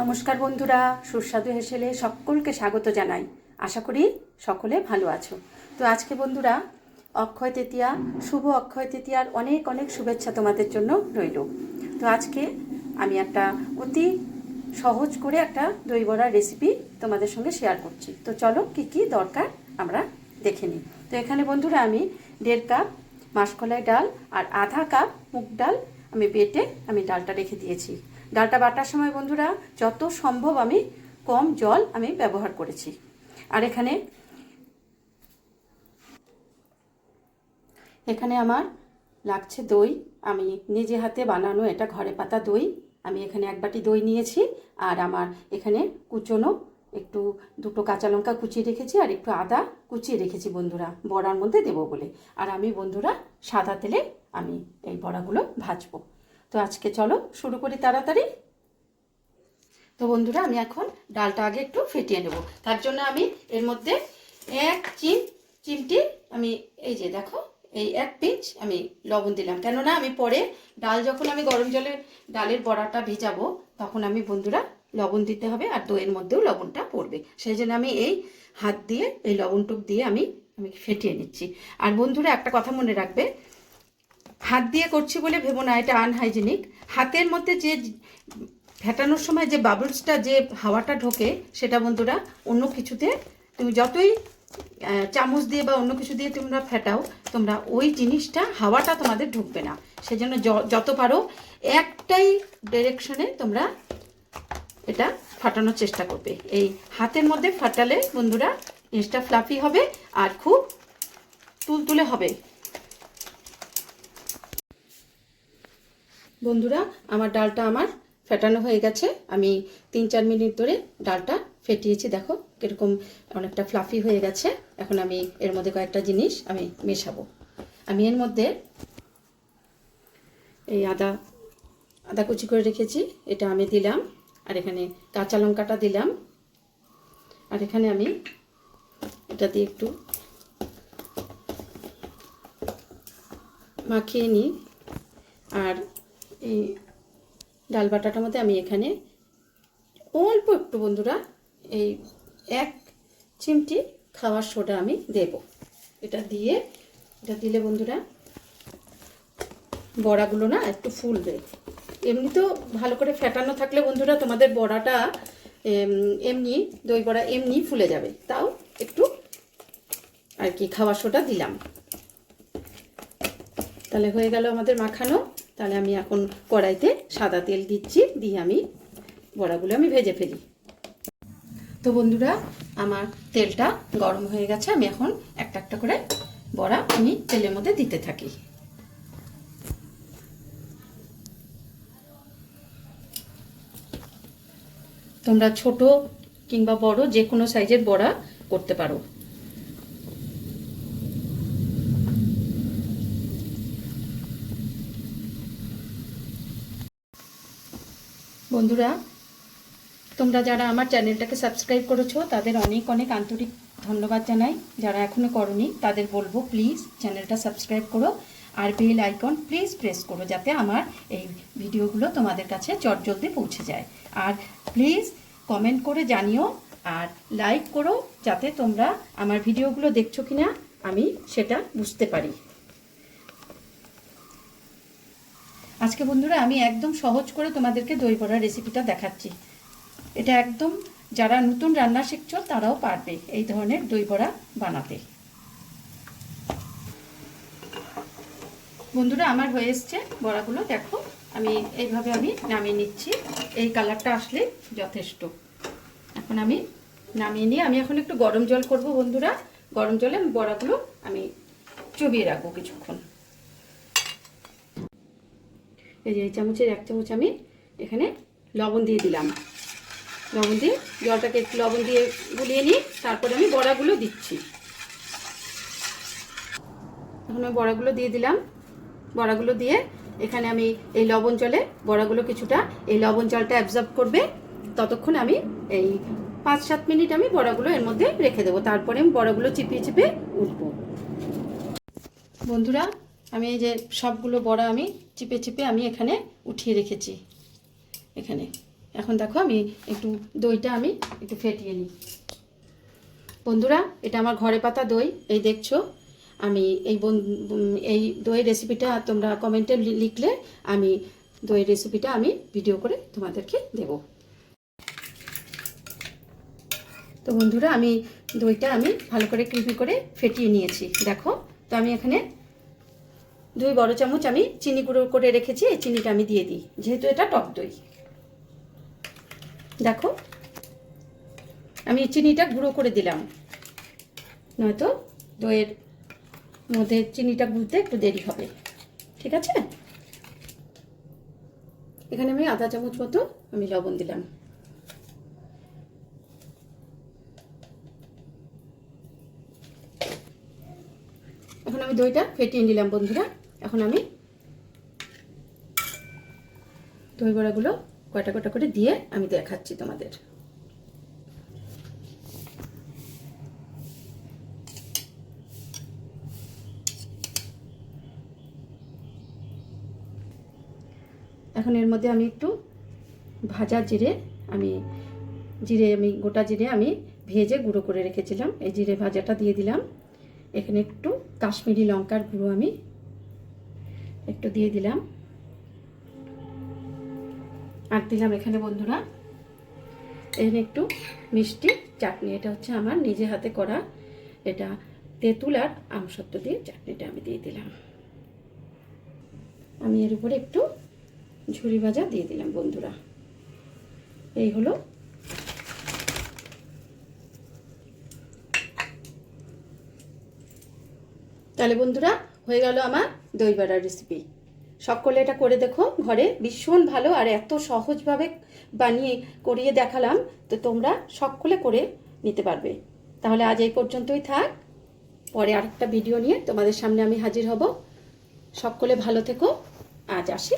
নমস্কার বন্ধুরা, সুস্বাদু হেসেলে সকলকে স্বাগত জানাই। আশা করি সকলে ভালো আছো। তো আজকে বন্ধুরা, অক্ষয় তৃতীয়া, শুভ অক্ষয় তৃতীয়ার অনেক অনেক শুভেচ্ছা তোমাদের জন্য রইল। তো আজকে আমি একটা অতি সহজ করে একটা দই বড়ার রেসিপি তোমাদের সঙ্গে শেয়ার করছি। তো চলো কি কি দরকার আমরা দেখে নিই। তো এখানে বন্ধুরা আমি দেড় কাপ মাসকলাই ডাল আর আধা কাপ মুগ ডাল আমি বেটে আমি ডালটা রেখে দিয়েছি। ডালটা বাটার সময় বন্ধুরা যত সম্ভব আমি কম জল আমি ব্যবহার করেছি। আর এখানে এখানে আমার লাগছে দই। আমি নিজে হাতে বানানো এটা ঘরে পাতা দই। আমি এখানে এক বাটি দই নিয়েছি আর আমার এখানে কুচনো একটু দুটো কাঁচা লঙ্কা কুচিয়ে রেখেছি আর একটু আদা কুচিয়ে রেখেছি বন্ধুরা। বড়ার মধ্যে দেবো বলে। আর আমি বন্ধুরা সাদা তেলে আমি এই বড়াগুলো ভাজবো। তো আজকে চলো শুরু করি তাড়াতাড়ি। তো বন্ধুরা, আমি এখন ডালটা আগে একটু ফেটিয়ে নেব। তার জন্য আমি এর মধ্যে এক চিম, চিমটি আমি এই যে দেখো, এই এক পিঞ্চ আমি লবণ দিলাম। কেননা আমি পরে ডাল যখন আমি গরম জলে ডালের বড়াটা ভেজাবো, তখন আমি বন্ধুরা লবণ দিতে হবে আর দইয়ের মধ্যেও লবণটা পড়বে। সেই জন্য আমি এই হাত দিয়ে, এই লবণটুক দিয়ে আমি আমি ফেটিয়ে নিচ্ছি। আর বন্ধুরা, একটা কথা মনে রাখবে হাত দিয়ে করছি বলে ভেবো না, এটা আনহাইজেনিক হাতের মধ্যে যে ফেটানোর সময় যে বাবলসটা যে হাওয়াটা ঢোকে, সেটা বন্ধুরা অন্য কিছুতে তুমি যতই চামচ দিয়ে বা অন্য কিছু দিয়ে তোমরা ফেটাও, তোমরা ওই জিনিসটা, হাওয়াটা তোমাদের ঢুকবে না। সেজন্য যত পারো একটাই ডিরেকশনে তোমরা এটা ফাটানোর চেষ্টা করবে। এই হাতের মধ্যে ফাটালে বন্ধুরা, জিনিসটা ফ্লাফি হবে আর খুব তুলতুলে হবে। বন্ধুরা, আমার ডালটা আমার ফেটানো হয়ে গেছে। আমি তিন চার মিনিট ধরে ডালটা ফেটিয়েছি। দেখো কীরকম অনেকটা ফ্লাফি হয়ে গেছে। এখন আমি এর মধ্যে কয়েকটা জিনিস আমি মেশাবো। আমি এর মধ্যে এই আদা আদা কুচি করে রেখেছি। এটা আমি দিলাম। আর এখানে কাঁচা লঙ্কাটা দিলাম। আর এখানে আমি এটা দিয়ে একটু মাখিয়ে নিই। আর এই ডাল বাটাটার মধ্যে আমি এখানে অল্প একটু বন্ধুরা এই এক চিমটি খাওয়ার সোডা আমি দেব। এটা দিয়ে, এটা দিলে বন্ধুরা বড়াগুলো না একটু ফুলবে। এমনি তো ভালো করে ফেটানো থাকলে বন্ধুরা তোমাদের বড়াটা এমনি, দই বড়া এমনি ফুলে যাবে। তাও একটু আর কি খাওয়ার সোডা দিলাম। তাহলে হয়ে গেল আমাদের মাখানো। তাহলে আমি এখন কড়াইতে সাদা তেল দিচ্ছি, দিয়ে আমি বড়াগুলো আমি ভেজে ফেলি। তো বন্ধুরা, আমার তেলটা গরম হয়ে গেছে, আমি এখন একটা একটা করে বড়া আমি তেলের মধ্যে দিতে থাকি। তোমরা ছোট কিংবা বড় যে কোনো সাইজের বড়া করতে পারো। বন্ধুরা, তোমরা যারা আমার চ্যানেলটাকে সাবস্ক্রাইব করেছ, তাদের অনেক অনেক আন্তরিক ধন্যবাদ জানাই। যারা এখনও করনি, তাদের বলব প্লিজ চ্যানেলটা সাবস্ক্রাইব করো আর বেল আইকন প্লিজ প্রেস করো, যাতে আমার এই ভিডিওগুলো তোমাদের কাছে চটজলদি পৌঁছে যায়। আর প্লিজ কমেন্ট করে জানিও আর লাইক করো, যাতে তোমরা আমার ভিডিওগুলো দেখছ কিনা, আমি সেটা বুঝতে পারি। আজকে বন্ধুরা আমি একদম সহজ করে তোমাদেরকে দই বড়ার রেসিপিটা দেখাচ্ছি। এটা একদম যারা নতুন রান্না শিখছো, তারাও পারবে এই ধরনের দই বড়া বানাতে। বন্ধুরা, আমার হয়ে এসছে বড়াগুলো, দেখো, আমি এইভাবে আমি নামিয়ে নিচ্ছি। এই কালারটা আসলে যথেষ্ট। এখন আমি নামিয়ে নিয়ে, আমি এখন একটু গরম জল করব বন্ধুরা। গরম জলে বড়াগুলো আমি চুবিয়ে রাখব কিছুক্ষণ। এই যে চামচের এক চামচ আমি এখানে লবণ দিয়ে দিলাম। লবণ দিয়ে জলটাকে একটু লবণ দিয়ে গুলিয়ে নিই তারপরে আমি বড়াগুলো দিচ্ছি। এখন আমি বড়াগুলো দিয়ে দিলাম। বড়াগুলো দিয়ে এখানে আমি এই লবণ জলে বড়াগুলো কিছুটা এই লবণ জলটা অ্যাবজর্ব করবে। ততক্ষণ আমি এই পাঁচ সাত মিনিট আমি বড়াগুলো এর মধ্যে রেখে দেবো। তারপরে আমি বড়াগুলো চিপিয়ে চিপিয়ে উঠবো। বন্ধুরা, আমি এই যে সবগুলো বড়া আমি চিপে চিপে আমি এখানে উঠিয়ে রেখেছি। এখানে। এখন দেখো আমি একটু দইটা আমি একটু ফেটিয়ে নিই। বন্ধুরা, এটা আমার ঘরে পাতা দই, এই দেখছ? আমি এই এই দইয়ের রেসিপিটা তোমরা কমেন্টে লিখলে আমি দইয়ের রেসিপিটা আমি ভিডিও করে তোমাদেরকে দেব। তো বন্ধুরা, আমি দইটা আমি ভালো করে ক্রিপি করে ফেটিয়ে নিয়েছি। দেখো, তো আমি এখানে দুই বড় চামচ আমি চিনি গুঁড়ো করে রেখেছি, এই চিনিটা আমি দিয়ে দিই। যেহেতু এটা টক দই। দেখো, আমি চিনিটা গুঁড়ো করে দিলাম। নয়তো দইয়ের মধ্যে চিনিটা গুলতে একটু দেরি হবে। ঠিক আছে? এখানে আমি আধা চামচ মতো আমি লবণ দিলাম। এখন আমি দইটা ফেটিয়ে নিলাম, বন্ধুরা। এখন আমি দই বড়াগুলো কয়টা কটা করে দিয়ে আমি দেখাচ্ছি তোমাদের। এখন এর মধ্যে আমি একটু ভাজা জিরে, আমি জিরে, আমি গোটা জিরে আমি ভেজে গুঁড়ো করে রেখেছিলাম। এই জিরে ভাজাটা দিয়ে দিলাম। এখানে একটু কাশ্মীরি লঙ্কার গুঁড়ো আমি একটু দিয়ে দিলাম। আর দিলাম এখানে বন্ধুরা, এখানে একটু মিষ্টি চাটনি। এটা হচ্ছে আমার নিজে হাতে করা এটা তেঁতুল আর আমসত্ব দিয়ে চাটনিটা আমি দিয়ে দিলাম। আমি এর উপরে একটু ঝুরি ভাজা দিয়ে দিলাম বন্ধুরা। এই হলো তাহলে বন্ধুরা হয়ে গেল আমার দই বড়া রেসিপি সকলে এটা করে দেখো, ঘরে ভীষণ ভালো আর এত সহজভাবে বানিয়ে করিয়ে দেখালাম, তো তোমরা সকলে করে নিতে পারবে। তাহলে আজ এই পর্যন্তই থাক। পরে আরেকটা ভিডিও নিয়ে তোমাদের সামনে আমি হাজির হব। সকলে ভালো থেকো। আজ আসি।